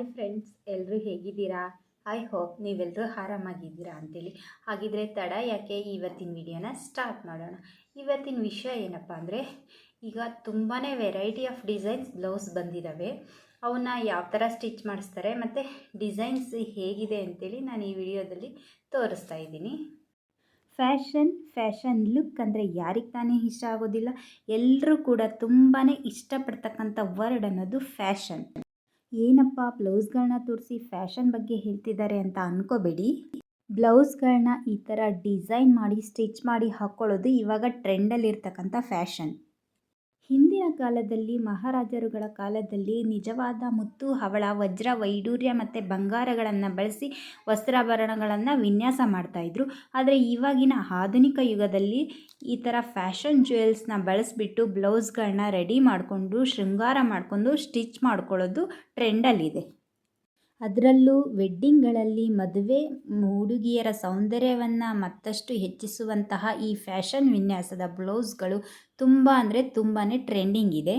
Hi friends ಎಲ್ಲರೂ ಹೇಗಿದ್ದೀರಾ? I hope ನೀವೆಲ್ಲರೂ ಆರಾಮಾಗಿದ್ದೀರಾ ಅಂತೇಳಿ. ಹಾಗಿದ್ರೆ ತಡ, ಯಾಕೆ ಇವತ್ತಿನ ವಿಡಿಯೋನ ಸ್ಟಾರ್ಟ್ ಮಾಡೋಣ. ಇವತ್ತಿನ ವಿಷಯ ಏನಪ್ಪ ಅಂದರೆ, ಈಗ ತುಂಬಾ ವೆರೈಟಿ ಆಫ್ ಡಿಸೈನ್ಸ್ ಬ್ಲೌಸ್ ಬಂದಿದ್ದಾವೆ ಅವನ್ನ ಯಾವ ಥರ ಸ್ಟಿಚ್ ಮಾಡಿಸ್ತಾರೆ ಮತ್ತು ಡಿಸೈನ್ಸ್ ಹೇಗಿದೆ ಅಂತೇಳಿ ನಾನು ಈ ವಿಡಿಯೋದಲ್ಲಿ ತೋರಿಸ್ತಾ ಇದ್ದೀನಿ. ಫ್ಯಾಷನ್ ಫ್ಯಾಷನ್ ಲುಕ್ ಅಂದರೆ ಯಾರಿಗೆ ತಾನೇ ಇಷ್ಟ ಆಗೋದಿಲ್ಲ ಎಲ್ಲರೂ ಕೂಡ ತುಂಬಾ ಇಷ್ಟಪಡ್ತಕ್ಕಂಥ ವರ್ಡ್ ಅನ್ನೋದು ಫ್ಯಾಷನ್ ಏನಪ್ಪ ಬ್ಲೌಸ್ಗಳನ್ನ ತೋರಿಸಿ ಫ್ಯಾಷನ್ ಬಗ್ಗೆ ಹೇಳ್ತಿದ್ದಾರೆ ಅಂತ ಅನ್ಕೋಬೇಡಿ. ಬ್ಲೌಸ್ಗಳನ್ನ ಈ ಥರ ಡಿಸೈನ್ ಮಾಡಿ, ಸ್ಟಿಚ್ ಮಾಡಿ ಹಾಕ್ಕೊಳ್ಳೋದು ಇವಾಗ ಟ್ರೆಂಡಲ್ಲಿರ್ತಕ್ಕಂಥ ಫ್ಯಾಷನ್. ಹಿಂದಿನ ಕಾಲದಲ್ಲಿ, ಮಹಾರಾಜರುಗಳ ಕಾಲದಲ್ಲಿ ನಿಜವಾದ ಮುತ್ತು, ಹವಳ, ವಜ್ರ, ವೈಡೂರ್ಯ ಮತ್ತು ಬಂಗಾರಗಳನ್ನು ಬಳಸಿ ವಸ್ತ್ರಾಭರಣಗಳನ್ನು ವಿನ್ಯಾಸ ಮಾಡ್ತಾಯಿದ್ರು ಆದರೆ ಇವಾಗಿನ ಆಧುನಿಕ ಯುಗದಲ್ಲಿ ಈ ಥರ ಫ್ಯಾಷನ್ ಜ್ಯುವೆಲ್ಸ್ನ ಬಳಸಿಬಿಟ್ಟು ಬ್ಲೌಸ್ಗಳನ್ನ ರೆಡಿ ಮಾಡಿಕೊಂಡು, ಶೃಂಗಾರ ಮಾಡಿಕೊಂಡು, ಸ್ಟಿಚ್ ಮಾಡ್ಕೊಳ್ಳೋದು ಟ್ರೆಂಡಲ್ಲಿದೆ. ಅದರಲ್ಲೂ ವೆಡ್ಡಿಂಗ್ಗಳಲ್ಲಿ ಮದುವೆ ಹುಡುಗಿಯರ ಸೌಂದರ್ಯವನ್ನು ಮತ್ತಷ್ಟು ಹೆಚ್ಚಿಸುವಂತಹ ಈ ಫ್ಯಾಷನ್ ವಿನ್ಯಾಸದ ಬ್ಲೌಸ್ಗಳು ತುಂಬ ಅಂದರೆ ತುಂಬಾ ಟ್ರೆಂಡಿಂಗ್ ಇದೆ.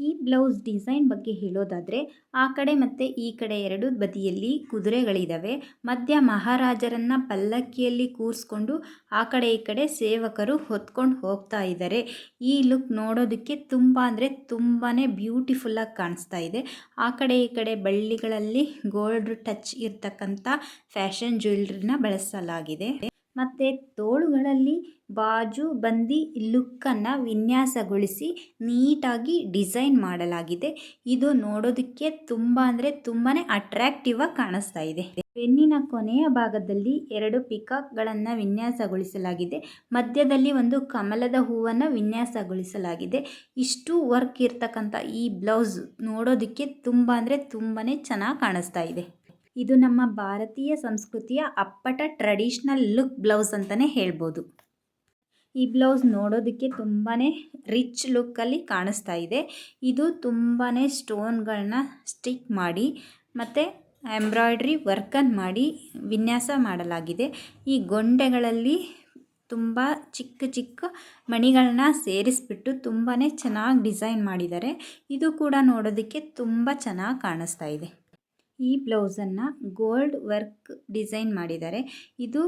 ಈ ಬ್ಲೌಸ್ ಡಿಸೈನ್ ಬಗ್ಗೆ ಹೇಳೋದಾದರೆ, ಆ ಕಡೆ ಮತ್ತು ಈ ಕಡೆ ಎರಡು ಬದಿಯಲ್ಲಿ ಕುದುರೆಗಳಿದ್ದಾವೆ ಮಧ್ಯ ಮಹಾರಾಜರನ್ನು ಪಲ್ಲಕ್ಕಿಯಲ್ಲಿ ಕೂರಿಸ್ಕೊಂಡು, ಆ ಕಡೆ ಈ ಕಡೆ ಸೇವಕರು ಹೊತ್ಕೊಂಡು ಹೋಗ್ತಾ ಇದ್ದಾರೆ ಈ ಲುಕ್ ನೋಡೋದಕ್ಕೆ ತುಂಬ ಅಂದರೆ ತುಂಬಾ ಬ್ಯೂಟಿಫುಲ್ಲಾಗಿ ಕಾಣಿಸ್ತಾ ಇದೆ. ಆ ಕಡೆ ಈ ಕಡೆ ಬಳ್ಳಿಗಳಲ್ಲಿ ಗೋಲ್ಡ್ ಟಚ್ ಇರ್ತಕ್ಕಂಥ ಫ್ಯಾಷನ್ ಜ್ಯುವೆಲ್ರಿನ ಬಳಸಲಾಗಿದೆ. ಮತ್ತು ತೋಳುಗಳಲ್ಲಿ ಬಾಜು ಬಂದಿ ಲುಕ್ಕನ್ನು ವಿನ್ಯಾಸಗೊಳಿಸಿ ನೀಟಾಗಿ ಡಿಸೈನ್ ಮಾಡಲಾಗಿದೆ. ಇದು ನೋಡೋದಕ್ಕೆ ತುಂಬ ಅಂದರೆ ತುಂಬಾ ಅಟ್ರಾಕ್ಟಿವ್ ಆಗಿ ಕಾಣಿಸ್ತಾ ಇದೆ. ಬೆನ್ನಿನ ಕೊನೆಯ ಭಾಗದಲ್ಲಿ ಎರಡು ಪಿಕಾಕ್ಗಳನ್ನು ವಿನ್ಯಾಸಗೊಳಿಸಲಾಗಿದೆ. ಮಧ್ಯದಲ್ಲಿ ಒಂದು ಕಮಲದ ಹೂವನ್ನು ವಿನ್ಯಾಸಗೊಳಿಸಲಾಗಿದೆ. ಇಷ್ಟು ವರ್ಕ್ ಇರ್ತಕ್ಕಂಥ ಈ ಬ್ಲೌಸ್ ನೋಡೋದಕ್ಕೆ ತುಂಬ ಅಂದರೆ ತುಂಬಾ ಚೆನ್ನಾಗಿ ಕಾಣಿಸ್ತಾ ಇದೆ. ಇದು ನಮ್ಮ ಭಾರತೀಯ ಸಂಸ್ಕೃತಿಯ ಅಪ್ಪಟ ಟ್ರೆಡಿಷ್ನಲ್ ಲುಕ್ ಬ್ಲೌಸ್ ಅಂತಲೇ ಹೇಳ್ಬೋದು. ಈ ಬ್ಲೌಸ್ ನೋಡೋದಕ್ಕೆ ತುಂಬಾ ರಿಚ್ ಲುಕ್ಕಲ್ಲಿ ಕಾಣಿಸ್ತಾ ಇದೆ. ಇದು ತುಂಬಾ ಸ್ಟೋನ್ಗಳನ್ನ ಸ್ಟಿಕ್ ಮಾಡಿ, ಮತ್ತು ಎಂಬ್ರಾಯ್ಡ್ರಿ ವರ್ಕನ್ನು ಮಾಡಿ ವಿನ್ಯಾಸ ಮಾಡಲಾಗಿದೆ. ಈ ಗೊಂಡೆಗಳಲ್ಲಿ ತುಂಬ ಚಿಕ್ಕ ಚಿಕ್ಕ ಮಣಿಗಳನ್ನ ಸೇರಿಸ್ಬಿಟ್ಟು ತುಂಬಾ ಚೆನ್ನಾಗಿ ಡಿಸೈನ್ ಮಾಡಿದ್ದಾರೆ. ಇದು ಕೂಡ ನೋಡೋದಕ್ಕೆ ತುಂಬ ಚೆನ್ನಾಗಿ ಕಾಣಿಸ್ತಾ ಇದೆ. ಈ ಬ್ಲೌಸನ್ನು ಗೋಲ್ಡ್ ವರ್ಕ್ ಡಿಸೈನ್ ಮಾಡಿದ್ದಾರೆ. ಇದು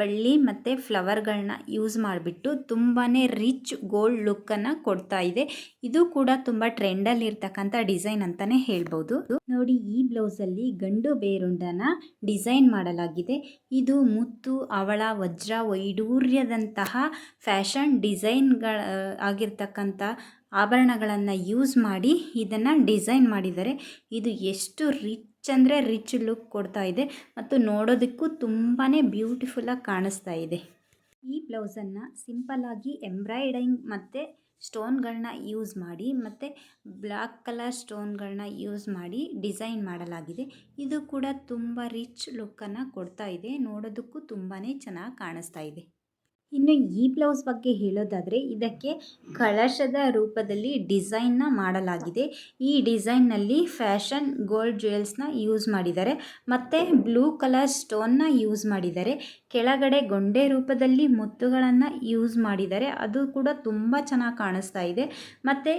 ಬಳ್ಳಿ ಮತ್ತು ಫ್ಲವರ್ಗಳನ್ನ ಯೂಸ್ ಮಾಡಿಬಿಟ್ಟು ತುಂಬಾ ರಿಚ್ ಗೋಲ್ಡ್ ಲುಕ್ಕನ್ನು ಕೊಡ್ತಾ ಇದೆ. ಇದು ಕೂಡ ತುಂಬ ಟ್ರೆಂಡಲ್ಲಿರ್ತಕ್ಕಂಥ ಡಿಸೈನ್ ಅಂತಲೇ ಹೇಳ್ಬೋದು. ನೋಡಿ, ಈ ಬ್ಲೌಸಲ್ಲಿ ಗಂಡು ಬೇರುಂಡನ ಡಿಸೈನ್ ಮಾಡಲಾಗಿದೆ. ಇದು ಮುತ್ತು, ಅವಳ, ವಜ್ರ, ವೈಡೂರ್ಯದಂತಹ ಫ್ಯಾಷನ್ ಡಿಸೈನ್ಗಳ, ಆಗಿರ್ತಕ್ಕಂಥ ಆಭರಣಗಳನ್ನು ಯೂಸ್ ಮಾಡಿ ಇದನ್ನು ಡಿಸೈನ್ ಮಾಡಿದ್ದಾರೆ. ಇದು ಎಷ್ಟು ರಿಚ್ ಅಂದರೆ ರಿಚ್ ಲುಕ್ ಕೊಡ್ತಾ ಇದೆ ಮತ್ತು ನೋಡೋದಕ್ಕೂ ತುಂಬಾ ಬ್ಯೂಟಿಫುಲ್ಲಾಗಿ ಕಾಣಿಸ್ತಾ ಇದೆ. ಈ ಬ್ಲೌಸನ್ನು ಸಿಂಪಲ್ಲಾಗಿ ಎಂಬ್ರಾಯ್ಡಿಂಗ್ ಮತ್ತು ಸ್ಟೋನ್ಗಳನ್ನ ಯೂಸ್ ಮಾಡಿ ಮತ್ತು ಬ್ಲ್ಯಾಕ್ ಕಲರ್ ಸ್ಟೋನ್ಗಳನ್ನ ಯೂಸ್ ಮಾಡಿ ಡಿಸೈನ್ ಮಾಡಲಾಗಿದೆ. ಇದು ಕೂಡ ತುಂಬ ರಿಚ್ ಲುಕ್ಕನ್ನು ಕೊಡ್ತಾ ಇದೆ. ನೋಡೋದಕ್ಕೂ ತುಂಬಾ ಚೆನ್ನಾಗಿ ಕಾಣಿಸ್ತಾ ಇದೆ. ಇನ್ನು ಈ ಬ್ಲೌಸ್ ಬಗ್ಗೆ ಹೇಳೋದಾದರೆ ಇದಕ್ಕೆ ಕಳಶದ ರೂಪದಲ್ಲಿ ಡಿಸೈನ್ನ ಮಾಡಲಾಗಿದೆ. ಈ ಡಿಸೈನ್ನಲ್ಲಿ ಫ್ಯಾಷನ್ ಗೋಲ್ಡ್ ಜ್ಯುವೆಲ್ಸ್ನ ಯೂಸ್ ಮಾಡಿದ್ದಾರೆ. ಮತ್ತು ಬ್ಲೂ ಕಲರ್ ಸ್ಟೋನ್ನ ಯೂಸ್ ಮಾಡಿದ್ದಾರೆ. ಕೆಳಗಡೆ ಗೊಂಡೆ ರೂಪದಲ್ಲಿ ಮುತ್ತುಗಳನ್ನು ಯೂಸ್ ಮಾಡಿದ್ದಾರೆ. ಅದು ಕೂಡ ತುಂಬ ಚೆನ್ನಾಗಿ ಕಾಣಿಸ್ತಾ ಇದೆ. ಮತ್ತು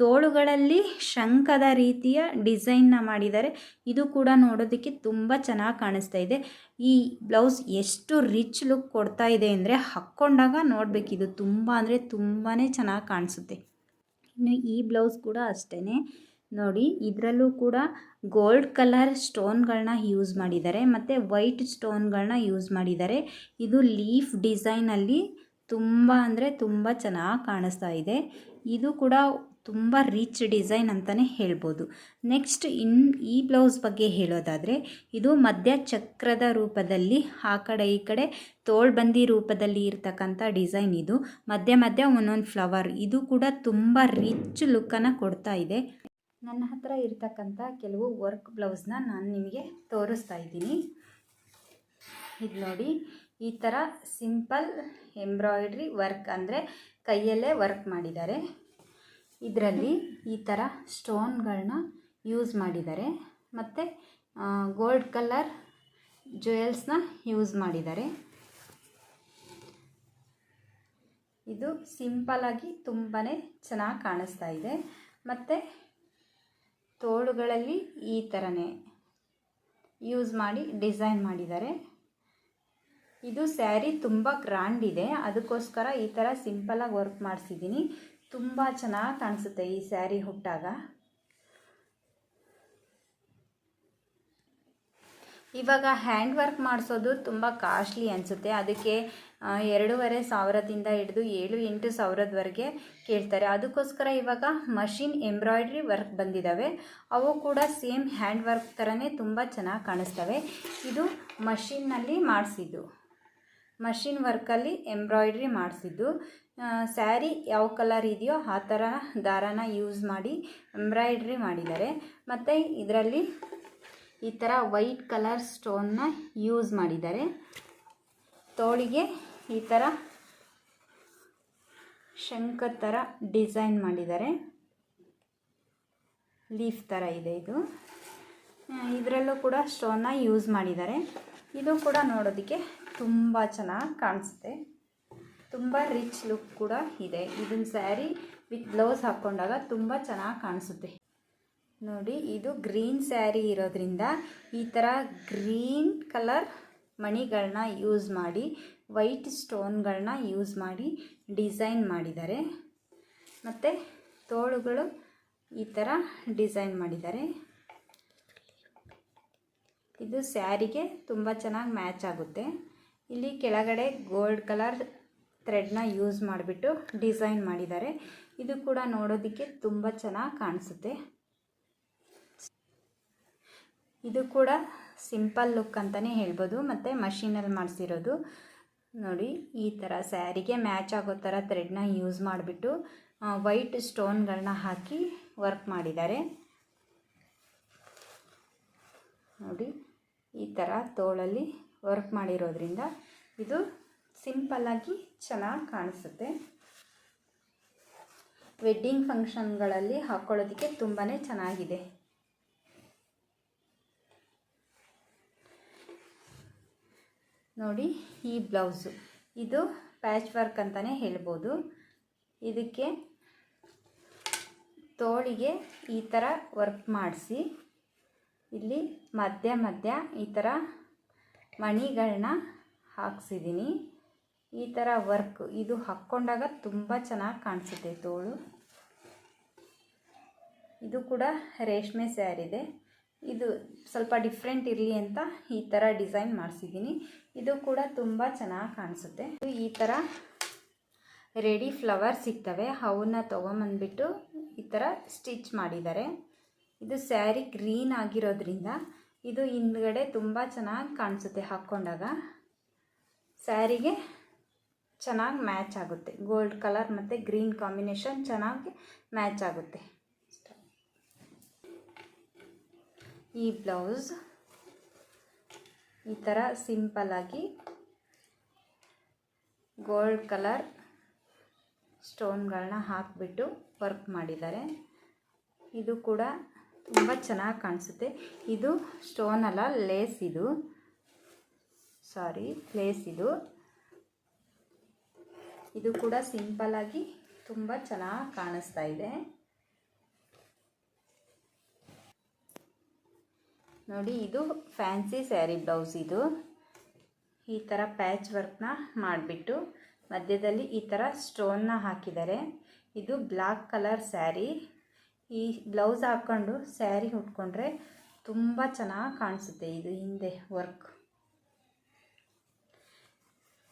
ತೋಳುಗಳಲ್ಲಿ ಶಂಖದ ರೀತಿಯ ಡಿಸೈನ್ನ ಮಾಡಿದ್ದಾರೆ. ಇದು ಕೂಡ ನೋಡೋದಕ್ಕೆ ತುಂಬ ಚೆನ್ನಾಗಿ ಕಾಣಿಸ್ತಾ ಇದೆ. ಈ ಬ್ಲೌಸ್ ಎಷ್ಟು ರಿಚ್ ಲುಕ್ ಕೊಡ್ತಾ ಇದೆ ಅಂದರೆ ಹಾಕ್ಕೊಂಡಾಗ ನೋಡಬೇಕಿದು ತುಂಬ ಅಂದರೆ ತುಂಬಾ ಚೆನ್ನಾಗಿ ಕಾಣಿಸುತ್ತೆ. ಇನ್ನು ಈ ಬ್ಲೌಸ್ ಕೂಡ ಅಷ್ಟೇ ನೋಡಿ, ಇದರಲ್ಲೂ ಕೂಡ ಗೋಲ್ಡ್ ಕಲರ್ ಸ್ಟೋನ್ಗಳನ್ನ ಯೂಸ್ ಮಾಡಿದ್ದಾರೆ. ಮತ್ತು ವೈಟ್ ಸ್ಟೋನ್ಗಳನ್ನ ಯೂಸ್ ಮಾಡಿದ್ದಾರೆ. ಇದು ಲೀಫ್ ಡಿಸೈನಲ್ಲಿ ತುಂಬ ಅಂದರೆ ತುಂಬ ಚೆನ್ನಾಗಿ ಕಾಣಿಸ್ತಾ ಇದೆ. ಇದು ಕೂಡ ತುಂಬ ರಿಚ್ ಡಿಸೈನ್ ಅಂತಲೇ ಹೇಳ್ಬೋದು. ನೆಕ್ಸ್ಟ್ ಇನ್, ಈ ಬ್ಲೌಸ್ ಬಗ್ಗೆ ಹೇಳೋದಾದರೆ, ಇದು ಮಧ್ಯ ಚಕ್ರದ ರೂಪದಲ್ಲಿ, ಆ ಕಡೆ ಈ ಕಡೆ ತೋಳ್ಬಂದಿ ರೂಪದಲ್ಲಿ ಇರ್ತಕ್ಕಂಥ ಡಿಸೈನ್ ಇದು. ಮಧ್ಯ ಮಧ್ಯ ಒಂದೊಂದು ಫ್ಲವರ್ ಇದು ಕೂಡ ತುಂಬ ರಿಚ್ ಲುಕ್ಕನ್ನು ಕೊಡ್ತಾ ಇದೆ. ನನ್ನ ಹತ್ರ ಇರ್ತಕ್ಕಂಥ ಕೆಲವು ವರ್ಕ್ ಬ್ಲೌಸ್ನ ನಾನು ನಿಮಗೆ ತೋರಿಸ್ತಾ ಇದ್ದೀನಿ. ಇದು ನೋಡಿ, ಈ ಥರ ಸಿಂಪಲ್ ಎಂಬ್ರಾಯ್ಡ್ರಿ ವರ್ಕ್ ಅಂದರೆ ಕೈಯಲ್ಲೇ ವರ್ಕ್ ಮಾಡಿದ್ದಾರೆ. ಇದರಲ್ಲಿ ಈ ಥರ ಸ್ಟೋನ್ಗಳನ್ನ ಯೂಸ್ ಮಾಡಿದ್ದಾರೆ. ಮತ್ತು ಗೋಲ್ಡ್ ಕಲರ್ ಜ್ಯುವೆಲ್ಸ್ನ ಯೂಸ್ ಮಾಡಿದ್ದಾರೆ. ಇದು ಸಿಂಪಲಾಗಿ ತುಂಬಾ ಚೆನ್ನಾಗಿ ಕಾಣಿಸ್ತಾ ಇದೆ. ಮತ್ತು, ತೋಳುಗಳಲ್ಲಿ ಈ ಥರನೇ ಯೂಸ್ ಮಾಡಿ ಡಿಸೈನ್ ಮಾಡಿದ್ದಾರೆ. ಇದು ಸ್ಯಾರಿ ತುಂಬ ಗ್ರ್ಯಾಂಡ್ ಇದೆ. ಅದಕ್ಕೋಸ್ಕರ ಈ ಥರ ಸಿಂಪಲಾಗಿ ವರ್ಕ್ ಮಾಡಿಸಿದ್ದೀನಿ. ತುಂಬ ಚೆನ್ನಾಗಿ ಕಾಣಿಸುತ್ತೆ ಈ ಸ್ಯಾರಿ ಹುಟ್ಟಾಗ. ಇವಾಗ ಹ್ಯಾಂಡ್ ವರ್ಕ್ ಮಾಡಿಸೋದು ತುಂಬ ಕಾಸ್ಟ್ಲಿ ಅನಿಸುತ್ತೆ. ಅದಕ್ಕೆ ಎರಡೂವರೆ ಸಾವಿರದಿಂದ ಹಿಡಿದು ಏಳು ಎಂಟು ಸಾವಿರದವರೆಗೆ ಕೇಳ್ತಾರೆ. ಅದಕ್ಕೋಸ್ಕರ ಇವಾಗ ಮಷಿನ್ ಎಂಬ್ರಾಯ್ಡ್ರಿ ವರ್ಕ್ ಬಂದಿದ್ದಾವೆ ಅವು ಕೂಡ ಸೇಮ್ ಹ್ಯಾಂಡ್ ವರ್ಕ್ ಥರನೇ ತುಂಬ ಚೆನ್ನಾಗಿ ಕಾಣಿಸ್ತವೆ. ಇದು ಮಷಿನ್ನಲ್ಲಿ ಮಾಡಿಸಿದ್ದು. ಮಷಿನ್ ವರ್ಕಲ್ಲಿ ಎಂಬ್ರಾಯ್ಡ್ರಿ ಮಾಡಿಸಿದ್ದು. ಸ್ಯಾರಿ ಯಾವ ಕಲರ್ ಇದೆಯೋ ಆ ಥರ ದಾರಾನ ಯೂಸ್ ಮಾಡಿ ಎಂಬ್ರಾಯ್ಡ್ರಿ ಮಾಡಿದ್ದಾರೆ. ಮತ್ತು ಇದರಲ್ಲಿ ಈ ಥರ ವೈಟ್ ಕಲರ್ ಸ್ಟೋನ್ನ ಯೂಸ್ ಮಾಡಿದ್ದಾರೆ. ತೋಳಿಗೆ ಈ ಥರ ಶಂಕ ಥರ ಡಿಸೈನ್ ಮಾಡಿದ್ದಾರೆ. ಲೀಫ್ ಥರ ಇದೆ ಇದು. ಇದರಲ್ಲೂ ಕೂಡ ಸ್ಟೋನ್ನ ಯೂಸ್ ಮಾಡಿದ್ದಾರೆ. ಇದು ಕೂಡ ನೋಡೋದಕ್ಕೆ ತುಂಬ ಚೆನ್ನಾಗಿ ಕಾಣಿಸುತ್ತೆ. ತುಂಬ ರಿಚ್ ಲುಕ್ ಕೂಡ ಇದೆ. ಇದನ್ನ ಸ್ಯಾರಿ ವಿತ್ ಬ್ಲೌಸ್ ಹಾಕ್ಕೊಂಡಾಗ ತುಂಬ ಚೆನ್ನಾಗಿ ಕಾಣಿಸುತ್ತೆ. ನೋಡಿ, ಇದು ಗ್ರೀನ್ ಸ್ಯಾರಿ ಇರೋದ್ರಿಂದ ಈ ಥರ ಗ್ರೀನ್ ಕಲರ್ ಮಣಿಗಳನ್ನ ಯೂಸ್ ಮಾಡಿ, ವೈಟ್ ಸ್ಟೋನ್ಗಳನ್ನ ಯೂಸ್ ಮಾಡಿ ಡಿಸೈನ್ ಮಾಡಿದ್ದಾರೆ. ಮತ್ತು ತೋಳುಗಳು ಈ ಥರ ಡಿಸೈನ್ ಮಾಡಿದ್ದಾರೆ. ಇದು ಸ್ಯಾರಿಗೆ ತುಂಬ ಚೆನ್ನಾಗಿ ಮ್ಯಾಚ್ ಆಗುತ್ತೆ. ಇಲ್ಲಿ ಕೆಳಗಡೆ ಗೋಲ್ಡ್ ಕಲರ್ ಥ್ರೆಡ್ನ ಯೂಸ್ ಮಾಡಿಬಿಟ್ಟು ಡಿಸೈನ್ ಮಾಡಿದ್ದಾರೆ. ಇದು ಕೂಡ ನೋಡೋದಕ್ಕೆ ತುಂಬ ಚೆನ್ನಾಗಿ ಕಾಣಿಸುತ್ತೆ. ಇದು ಕೂಡ ಸಿಂಪಲ್ ಲುಕ್ ಅಂತಲೇ ಹೇಳ್ಬೋದು, ಮತ್ತು ಮಷೀನಲ್ಲಿ ಮಾಡಿಸಿರೋದು. ನೋಡಿ, ಈ ಥರ ಸ್ಯಾರಿಗೆ ಮ್ಯಾಚ್ ಆಗೋ ಥರ ಥ್ರೆಡ್ನ ಯೂಸ್ ಮಾಡಿಬಿಟ್ಟು ವೈಟ್ ಸ್ಟೋನ್ಗಳನ್ನ ಹಾಕಿ ವರ್ಕ್ ಮಾಡಿದ್ದಾರೆ. ನೋಡಿ, ಈ ಥರ ತೋಳಲ್ಲಿ ವರ್ಕ್ ಮಾಡಿರೋದ್ರಿಂದ ಇದು ಸಿಂಪಲ್ಲಾಗಿ ಚೆನ್ನಾಗಿ ಕಾಣಿಸುತ್ತೆ. ವೆಡ್ಡಿಂಗ್ ಫಂಕ್ಷನ್ಗಳಲ್ಲಿ ಹಾಕ್ಕೊಳ್ಳೋದಕ್ಕೆ ತುಂಬಾ ಚೆನ್ನಾಗಿದೆ. ನೋಡಿ ಈ ಬ್ಲೌಸು. ಇದು ಪ್ಯಾಚ್ ವರ್ಕ್ ಅಂತಲೇ ಹೇಳ್ಬೋದು. ಇದಕ್ಕೆ ತೋಳಿಗೆ ಈ ಥರ ವರ್ಕ್ ಮಾಡಿಸಿ, ಇಲ್ಲಿ ಮಧ್ಯ ಮಧ್ಯ ಈ ಥರ ಮಣಿಗಳನ್ನ ಹಾಕ್ಸಿದ್ದೀನಿ ಈ ಥರ ವರ್ಕ್ ಇದು ಹಾಕ್ಕೊಂಡಾಗ ತುಂಬ ಚೆನ್ನಾಗಿ ಕಾಣಿಸುತ್ತೆ ತೋಳು. ಇದು ಕೂಡ ರೇಷ್ಮೆ ಸ್ಯಾರಿದೆ ಇದು. ಸ್ವಲ್ಪ ಡಿಫ್ರೆಂಟ್ ಇರಲಿ ಅಂತ ಈ ಥರ ಡಿಸೈನ್ ಮಾಡಿಸಿದ್ದೀನಿ ಇದು ಕೂಡ ತುಂಬ ಚೆನ್ನಾಗಿ ಕಾಣಿಸುತ್ತೆ. ಈ ಥರ ರೆಡಿ ಫ್ಲವರ್ ಸಿಗ್ತವೆ. ಅವನ್ನ ತೊಗೊಂಬಂದ್ಬಿಟ್ಟು ಈ ಥರ ಸ್ಟಿಚ್ ಮಾಡಿದ್ದಾರೆ. ಇದು ಸ್ಯಾರಿ ಗ್ರೀನ್ ಆಗಿರೋದ್ರಿಂದ ಇದು ಹಿಂದ್ಗಡೆ ತುಂಬ ಚೆನ್ನಾಗಿ ಕಾಣಿಸುತ್ತೆ ಹಾಕ್ಕೊಂಡಾಗ. ಸ್ಯಾರಿಗೆ ಚೆನ್ನಾಗಿ ಮ್ಯಾಚ್ ಆಗುತ್ತೆ. ಗೋಲ್ಡ್ ಕಲರ್ ಮತ್ತು ಗ್ರೀನ್ ಕಾಂಬಿನೇಷನ್ ಚೆನ್ನಾಗಿ ಮ್ಯಾಚ್ ಆಗುತ್ತೆ. ಈ ಬ್ಲೌಸ್ ಈ ಥರ ಸಿಂಪಲ್ಲಾಗಿ ಗೋಲ್ಡ್ ಕಲರ್ ಸ್ಟೋನ್ಗಳನ್ನ ಹಾಕಿಬಿಟ್ಟು ವರ್ಕ್ ಮಾಡಿದ್ದಾರೆ. ಇದು ಕೂಡ ತುಂಬ ಚೆನ್ನಾಗಿ ಕಾಣಿಸುತ್ತೆ. ಇದು ಸ್ಟೋನ್ ಅಲ್ಲ, ಲೇಸ್ ಇದು. ಸಾರಿ, ಲೇಸ್ ಇದು. ಇದು ಕೂಡ ಸಿಂಪಲ್ಲಾಗಿ ತುಂಬ ಚೆನ್ನಾಗಿ ಕಾಣಿಸ್ತಾ ಇದೆ. ನೋಡಿ, ಇದು ಫ್ಯಾನ್ಸಿ ಸ್ಯಾರಿ ಬ್ಲೌಸ್ ಇದು. ಈ ಥರ ಪ್ಯಾಚ್ ವರ್ಕ್ನ ಮಾಡಿಬಿಟ್ಟು ಮಧ್ಯದಲ್ಲಿ ಈ ಥರ ಸ್ಟೋನ್ನ ಹಾಕಿದ್ದಾರೆ. ಇದು ಬ್ಲ್ಯಾಕ್ ಕಲರ್ ಸ್ಯಾರಿ. ಈ ಬ್ಲೌಸ್ ಹಾಕ್ಕೊಂಡು ಸ್ಯಾರಿ ಉಟ್ಕೊಂಡ್ರೆ ತುಂಬ ಚೆನ್ನಾಗಿ ಕಾಣಿಸುತ್ತೆ ಇದು ಹಿಂದೆ ವರ್ಕ್.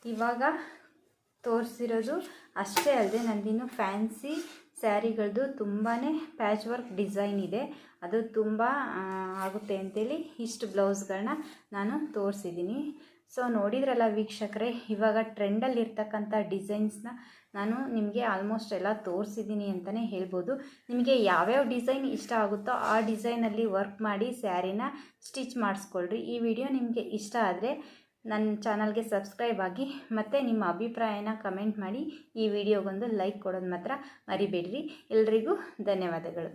ಇವಾಗ ತೋರಿಸಿರೋದು ಅಷ್ಟೇ ಅಲ್ಲದೆ ನಂದಿನ್ನು ಫ್ಯಾನ್ಸಿ ಸ್ಯಾರಿಗಳದ್ದು ತುಂಬಾ ಪ್ಯಾಚ್ ವರ್ಕ್ ಡಿಸೈನ್ ಇದೆ. ಅದು ತುಂಬ ಆಗುತ್ತೆ ಅಂತೇಳಿ ಇಷ್ಟು ಬ್ಲೌಸ್ಗಳನ್ನ ನಾನು ತೋರಿಸಿದ್ದೀನಿ. ಸೊ ನೋಡಿದ್ರಲ್ಲ ವೀಕ್ಷಕರೇ, ಇವಾಗ ಟ್ರೆಂಡಲ್ಲಿರ್ತಕ್ಕಂಥ ಡಿಸೈನ್ಸ್ನ ನಾನು ನಿಮಗೆ ಆಲ್ಮೋಸ್ಟ್ ಎಲ್ಲ ತೋರಿಸಿದ್ದೀನಿ ಅಂತಲೇ ಹೇಳ್ಬೋದು. ನಿಮಗೆ ಯಾವ್ಯಾವ ಡಿಸೈನ್ ಇಷ್ಟ ಆಗುತ್ತೋ ಆ ಡಿಸೈನಲ್ಲಿ ವರ್ಕ್ ಮಾಡಿ ಸ್ಯಾರಿನ ಸ್ಟಿಚ್ ಮಾಡಿಸ್ಕೊಳ್ರಿ. ಈ ವಿಡಿಯೋ ನಿಮಗೆ ಇಷ್ಟ ಆದರೆ ನನ್ನ ಚಾನಲ್ಗೆ ಸಬ್ಸ್ಕ್ರೈಬ್ ಆಗಿ ಮತ್ತು ನಿಮ್ಮ ಅಭಿಪ್ರಾಯನ ಕಮೆಂಟ್ ಮಾಡಿ ಈ ವಿಡಿಯೋಗೊಂದು ಲೈಕ್ ಕೊಡೋದು ಮಾತ್ರ ಮರಿಬೇಡ್ರಿ. ಎಲ್ರಿಗೂ ಧನ್ಯವಾದಗಳು.